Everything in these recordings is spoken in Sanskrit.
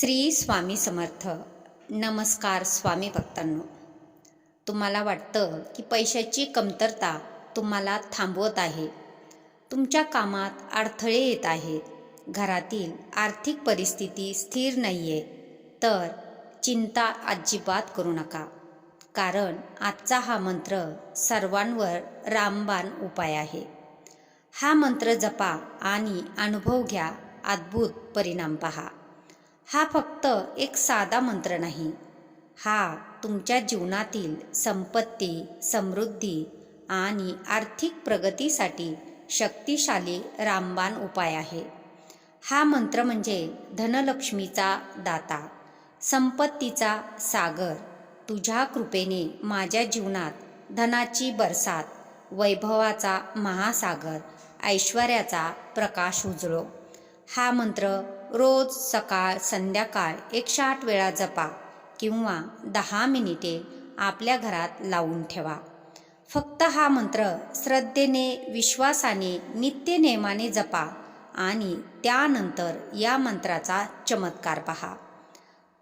श्री स्वामी समर्थ. नमस्कार स्वामी भक्तांनो. तुम्हाला वाटतं की पैशाची कमतरता तुम्हाला थांबवत आहे. तुमच्या कामात अडथळे येत आहेत. घरातील आर्थिक परिस्थिती स्थिर नाही आहे तर चिंता अजिबात करू नका. कारण आजचा हा मंत्र सर्वांवर रामबाण उपाय आहे. हा मंत्र जपा आणि अनुभव घ्या. अद्भुत परिणाम पहा. हा फक्त एक साधा मंत्र नाही. हा तुमच्या जीवनातील संपत्ती समृद्धी आणि आर्थिक प्रगतीसाठी शक्तिशाली रामबाण उपाय आहे. हा मंत्र म्हणजे धनलक्ष्मीचा दाता संपत्तीचा सागर. तुझ्या कृपेने माझ्या जीवनात धनाची बरसात वैभवाचा महासागर ऐश्वर्याचा प्रकाश उजळो. हा मंत्र रोज सकाळ संध्याकाळ एकशे आठ वेळा जपा किंवा दहा मिनिटे आपल्या घरात लावून ठेवा. फक्त हा मंत्र श्रद्धेने विश्वासाने नित्यनेमाने जपा आणि त्यानंतर या मंत्राचा चमत्कार पहा.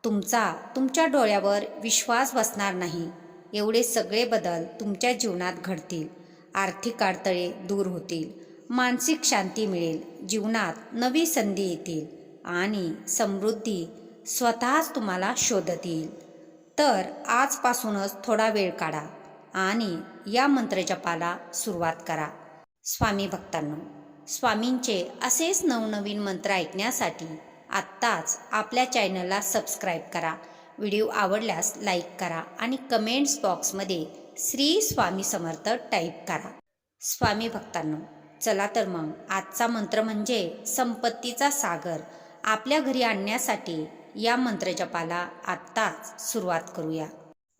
तुमचा तुमच्या डोळ्यावर विश्वास बसणार नाही. एवढे सगळे बदल तुमच्या जीवनात घडतील. आर्थिक अडथळे दूर होतील. मानसिक शांती मिळेल. जीवनात नवी संधी येतील. आणि समृद्धी स्वतःच तुम्हाला शोधत येईल तर आजपासूनच थोडा वेळ काढा आणि या मंत्रजपाला सुरुवात करा. स्वामी भक्तांनो स्वामींचे असेच नवनवीन मंत्र ऐकण्यासाठी आत्ताच आपल्या चॅनलला सबस्क्राईब करा. व्हिडिओ आवडल्यास लाईक करा आणि कमेंट्स बॉक्समध्ये श्री स्वामी समर्थ टाईप करा. स्वामी भक्तांनो चला तर मग आजचा मंत्र म्हणजे संपत्तीचा सागर आपल्या घरी आणण्यासाठी या मंत्रजपाला आत्ताच सुरुवात करूया.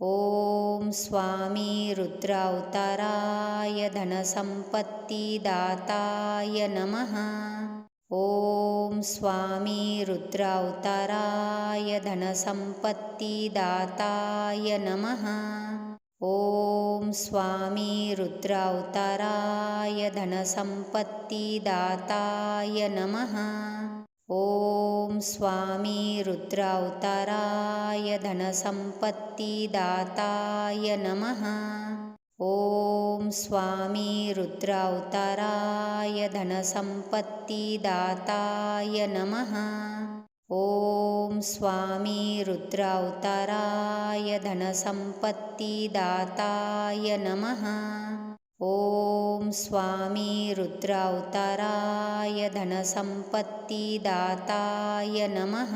ओम स्वामी रुद्रावताराय धनसंपत्तीदाताय नमः. ॐ स्वामी रुद्रावताराय धनसंपत्तीदाताय नमः. ॐ स्वामी रुद्रावताराय धनसंपत्तीदाताय नमः. ॐ स्वामी रुद्रावताराय धनसंपत्तीदाताय नमः। ॐ स्वामी रुद्रावताराय धनसंपत्तीदाताय नमः। ॐ स्वामी रुद्रावताराय धनसंपत्तीदाताय नमः ॐ स्वामी रुद्रावताराय धनसंपत्तीदाताय नमः।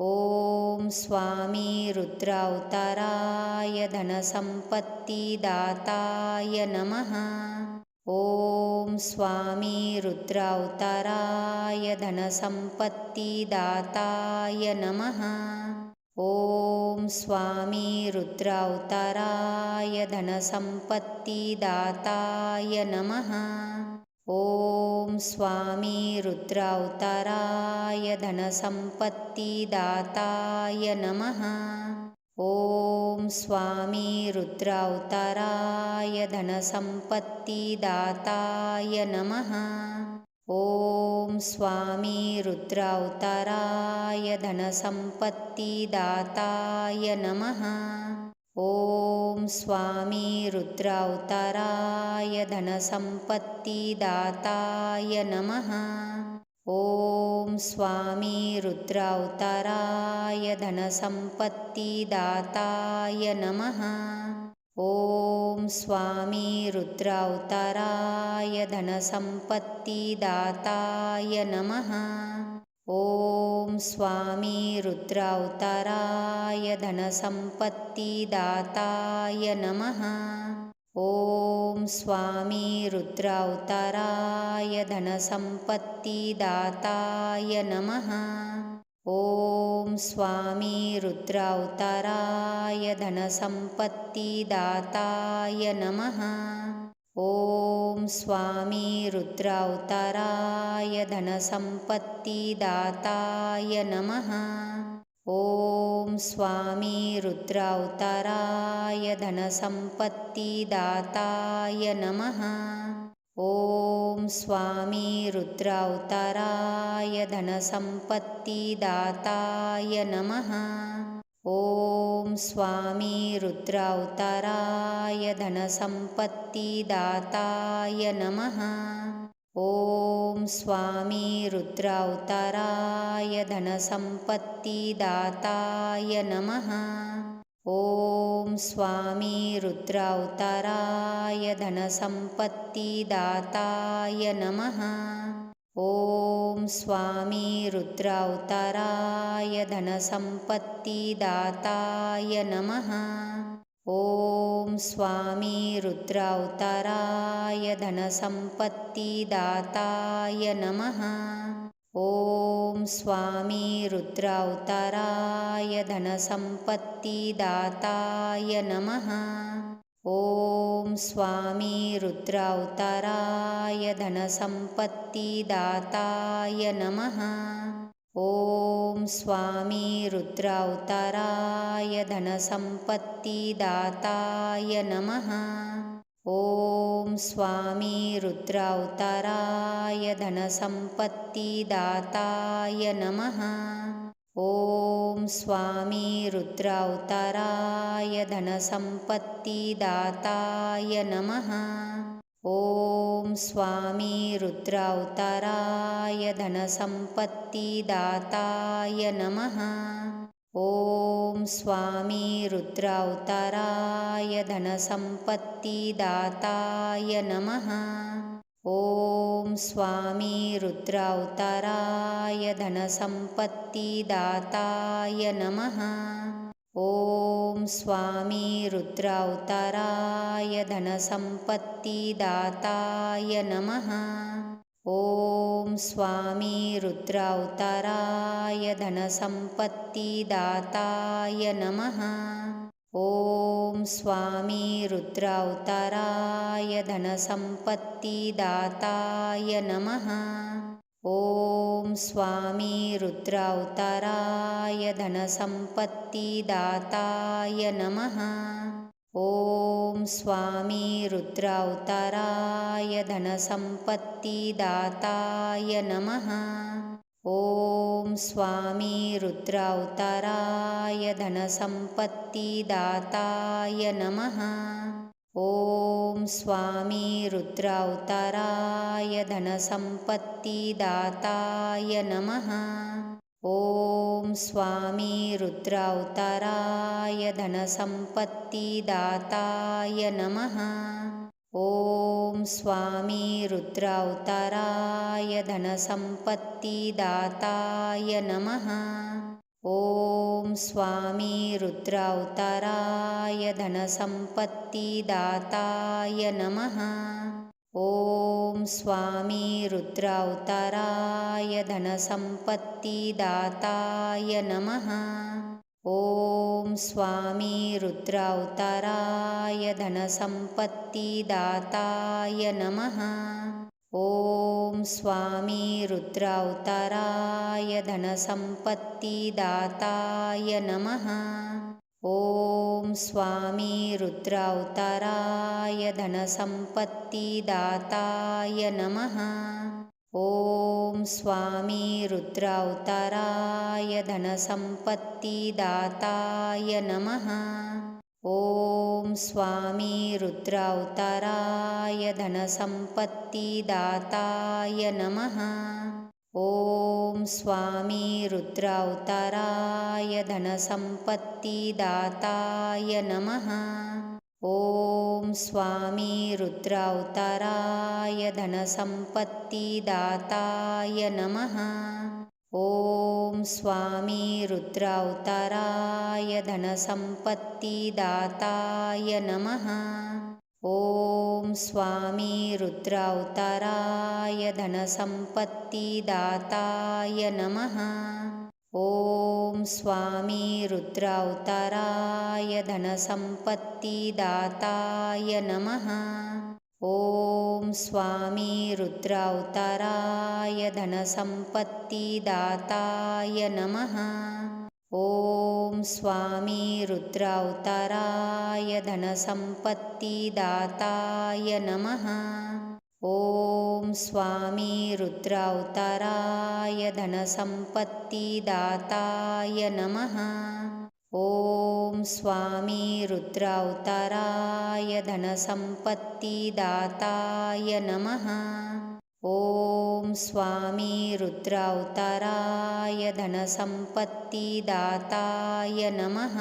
ॐ स्वामी रुद्रावताराय धनसंपत्तीदाताय नमः। ॐ स्वामी रुद्रावताराय धनसंपत्तीदाताय नमः ॐ स्वामी रुद्रावताराय धनसंपत्तीदाताय नमः। ॐ स्वामी रुद्रावताराय धनसंपत्तीदाताय नमः। ॐ स्वामी रुद्रावताराय धनसंपत्तीदाताय नमः ॐ स्वामी रुद्रावताराय धनसंपत्तीदाताय नमः। ॐ स्वामी रुद्रावताराय धनसंपत्तीदाताय नमः। ॐ स्वामी रुद्रावताराय धनसंपत्तीदाताय नमः ॐ स्वामी रुद्रावताराय धनसंपत्तीदाताय नमः। ॐ स्वामी रुद्रावताराय धनसंपत्तीदाताय नमः। ॐ स्वामी रुद्रावताराय धनसंपत्तीदाताय नमः ॐ स्वामी रुद्रावताराय धनसंपत्तीदाताय नमः। ॐ स्वामी रुद्रावताराय धनसंपत्तीदाताय नमः। ॐ स्वामी रुद्रावताराय धनसंपत्तीदाताय नमः ॐ स्वामी रुद्रावताराय धनसम्पत्तिदाताय नमः। ॐ स्वामी रुद्रावताराय धनसम्पत्तिदाताय नमः। ॐ स्वामी रुद्रावताराय धनसम्पत्तिदाताय नमः ॐ स्वामी रुद्रावताराय धनसम्पत्तिदाताय नमः। ॐ स्वामी रुद्रावताराय धनसम्पत्तिदाताय नमः। ॐ स्वामी रुद्रावताराय धनसम्पत्तिदाताय नमः ॐ स्वामी रुद्रावताराय धनसम्पत्तिदाताय नमः। ॐ स्वामी रुद्रावताराय धनसम्पत्तिदाताय नमः। ॐ स्वामी रुद्रावताराय धनसम्पत्तिदाताय नमः ॐ स्वामी रुद्रावताराय धनसम्पत्तिदाताय नमः। ॐ स्वामी रुद्रावताराय धनसम्पत्तिदाताय नमः। ॐ स्वामी रुद्रावताराय धनसम्पत्तिदाताय नमः ॐ स्वामी रुद्रावताराय धनसम्पत्तिदाताय नमः। ॐ स्वामी रुद्रावताराय धनसम्पत्तिदाताय नमः। ॐ स्वामी रुद्रावताराय धनसम्पत्तिदाताय नमः ॐ स्वामी रुद्रावताराय धनसम्पत्तिदाताय नमः। ॐ स्वामी रुद्रावताराय धनसम्पत्तिदाताय नमः। ॐ स्वामी रुद्रावताराय धनसम्पत्तिदाताय नमः ॐ स्वामी रुद्रावताराय धनसम्पत्तिदाताय नमः। ॐ स्वामी रुद्रावताराय धनसम्पत्तिदाताय नमः। ॐ स्वामी रुद्रावताराय धनसम्पत्तिदाताय नमः ॐ स्वामी रुद्रावताराय धनसम्पत्तिदाताय नमः। ॐ स्वामी रुद्रावताराय धनसम्पत्तिदाताय नमः। ॐ स्वामी रुद्रावताराय धनसम्पत्तिदाताय नमः ॐ स्वामी रुद्रावताराय धनसम्पत्तिदाताय नमः। ॐ स्वामी रुद्रावताराय धनसम्पत्तिदाताय नमः। ॐ स्वामी रुद्रावताराय धनसम्पत्तिदाताय नमः ॐ स्वामी रुद्रावताराय धनसम्पत्तिदाताय नमः। ॐ स्वामी रुद्रावताराय धनसम्पत्तिदाताय नमः। ॐ स्वामी रुद्रावताराय धनसम्पत्तिदाताय नमः ॐ स्वामी रुद्रावताराय धनसम्पत्तिदाताय नमः। ॐ स्वामी रुद्रावताराय धनसम्पत्तिदाताय नमः। ॐ स्वामी रुद्रावताराय धनसम्पत्तिदाताय नमः ॐ स्वामी रुद्रावताराय धनसम्पत्तिदाताय नमः। ॐ स्वामी रुद्रावताराय धनसम्पत्तिदाताय नमः। ॐ स्वामी रुद्रावताराय धनसम्पत्तिदाताय नमः ॐ स्वामी रुद्रावताराय धनसम्पत्तिदाताय नमः। ॐ स्वामी रुद्रावताराय धनसम्पत्तिदाताय नमः। ॐ स्वामी रुद्रावताराय धनसम्पत्तिदाताय नमः ॐ स्वामी रुद्रावताराय धनसम्पत्तिदाताय नमः